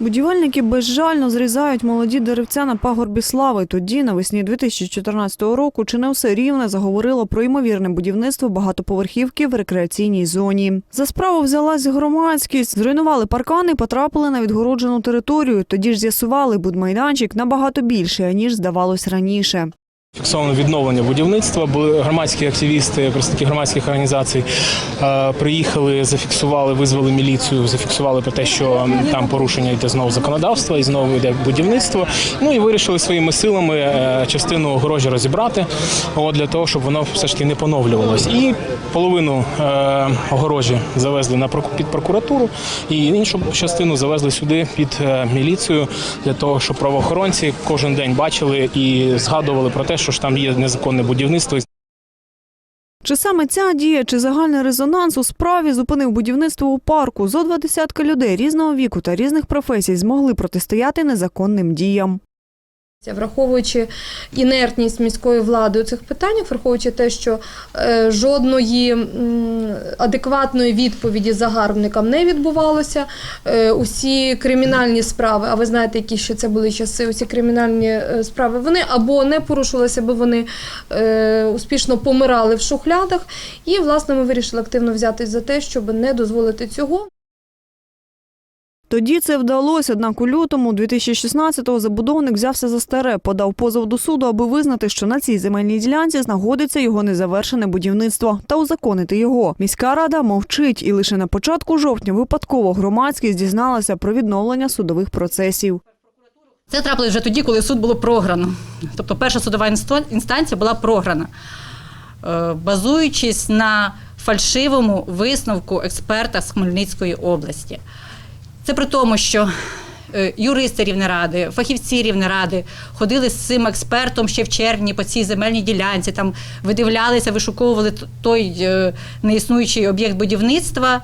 Будівельники безжально зрізають молоді деревця на пагорбі слави. Тоді, навесні 2014 року, чи не все рівне заговорило про ймовірне будівництво багатоповерхівки в рекреаційній зоні. За справу взялась громадськість, зруйнували паркани, потрапили на відгороджену територію. Тоді ж з'ясували, будмайданчик набагато більше аніж здавалось раніше. Фіксовано відновлення будівництва. Були громадські активісти, представники громадських організацій е, приїхали, зафіксували, визвали міліцію, зафіксували про те, що там порушення йде знову законодавства і знову йде будівництво. Ну і вирішили своїми силами е, частину огорожі розібрати, от, для того, щоб воно все ж таки не поновлювалось. І половину е, огорожі завезли на під прокуратуру, і іншу частину завезли сюди під міліцію для того, щоб правоохоронці кожен день бачили і згадували про те, що ж там є незаконне будівництво. Чи саме ця дія, чи загальний резонанс у справі зупинив будівництво у парку? Зо два десятки людей різного віку та різних професій змогли протистояти незаконним діям. Враховуючи інертність міської влади у цих питаннях, враховуючи те, що е, жодної адекватної відповіді загарбникам не відбувалося, е, усі кримінальні справи, а ви знаєте, які ще це були часи, усі кримінальні е, справи, вони або не порушувалися, або вони успішно помирали в шухлядах. І, власне, ми вирішили активно взятись за те, щоб не дозволити цього. Тоді це вдалося, однак у лютому 2016-го забудовник взявся за старе, подав позов до суду, аби визнати, що на цій земельній ділянці знаходиться його незавершене будівництво та узаконити його. Міська рада мовчить, і лише на початку жовтня випадково громадськість дізналася про відновлення судових процесів. Це трапилось вже тоді, коли суд було програно. Тобто перша судова інстанція була програна, Е, базуючись на фальшивому висновку експерта з Хмельницької області. Це при тому, що е, юристи Рівнеради, фахівці Рівнеради ходили з цим експертом ще в червні по цій земельній ділянці, там видивлялися, вишуковували той е, неіснуючий об'єкт будівництва.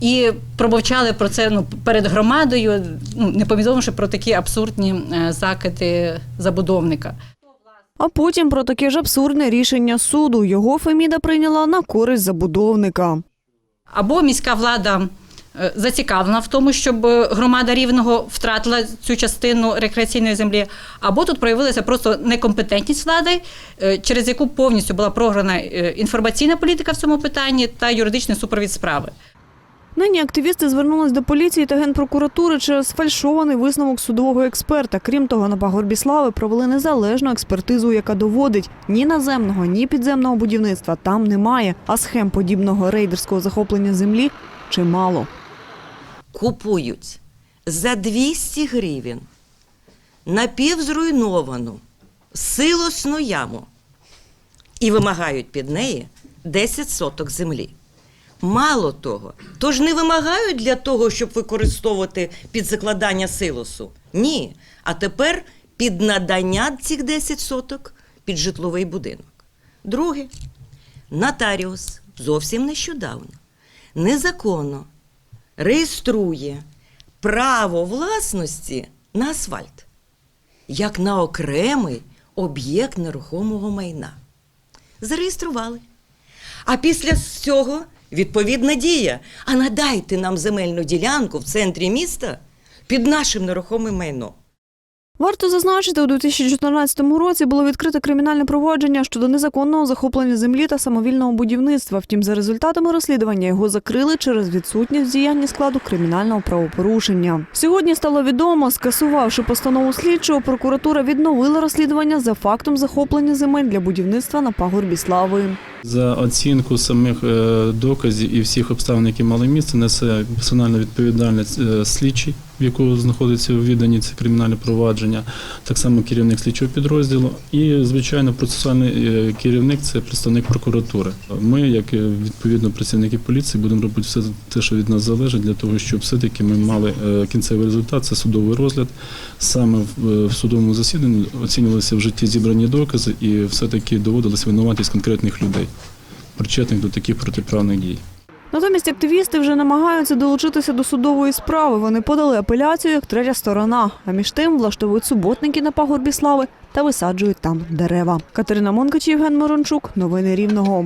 І промовчали про це ну, перед громадою, ну, не повідомивши про такі абсурдні е, закиди забудовника. А потім про таке ж абсурдне рішення суду. Його Феміда прийняла на користь забудовника. Або міська влада зацікавлена в тому, щоб е, громада рівного втратила цю частину рекреаційної землі, або тут проявилася просто некомпетентність влади, е, через яку повністю була програна е, інформаційна політика в цьому питанні та юридичний супровід справи. Нині активісти звернулись до поліції та генпрокуратури через сфальшований висновок судового експерта. Крім того, на пагорбі слави провели незалежну експертизу, яка доводить ні наземного, ні підземного будівництва там немає, а схем подібного рейдерського захоплення землі чимало. Купують за 200 гривень напівзруйновану силосну яму і вимагають під неї 10 соток землі. Мало того, тож не вимагають для того, щоб використовувати під закладання силосу. Ні. А тепер під надання цих 10 соток під житловий будинок. Друге, нотаріус зовсім нещодавно незаконно реєструє право власності на асфальт як на окремий об'єкт нерухомого майна. Зареєстрували. А після цього відповідна дія. А надайте нам земельну ділянку в центрі міста під нашим нерухомим майном. Варто зазначити, у 2014 році було відкрите кримінальне провадження щодо незаконного захоплення землі та самовільного будівництва. Втім, за результатами розслідування його закрили через відсутність діяння складу кримінального правопорушення. Сьогодні стало відомо, скасувавши постанову слідчого, прокуратура відновила розслідування за фактом захоплення земель для будівництва на пагорбі слави. За оцінку самих е, доказів і всіх обставин, які мали місце, несе персональну відповідальність е, слідчий, в якого знаходиться у відданні це кримінальне провадження, так само керівник слідчого підрозділу, і звичайно процесуальний е, керівник це представник прокуратури. Ми, як е, відповідно працівники поліції, будемо робити все те, що від нас залежить, для того, щоб все-таки ми мали е, кінцевий результат. Це судовий розгляд. Саме в, в судовому засіданні оцінювалися в житті зібрані докази і все-таки доводилась винуватість конкретних людей, причетних до таких протиправних дій. Натомість активісти вже намагаються долучитися до судової справи. Вони подали апеляцію як третя сторона. А між тим влаштовують суботники на пагорбі слави та висаджують там дерева. Катерина Монкач, Євген Морончук. Новини Рівного.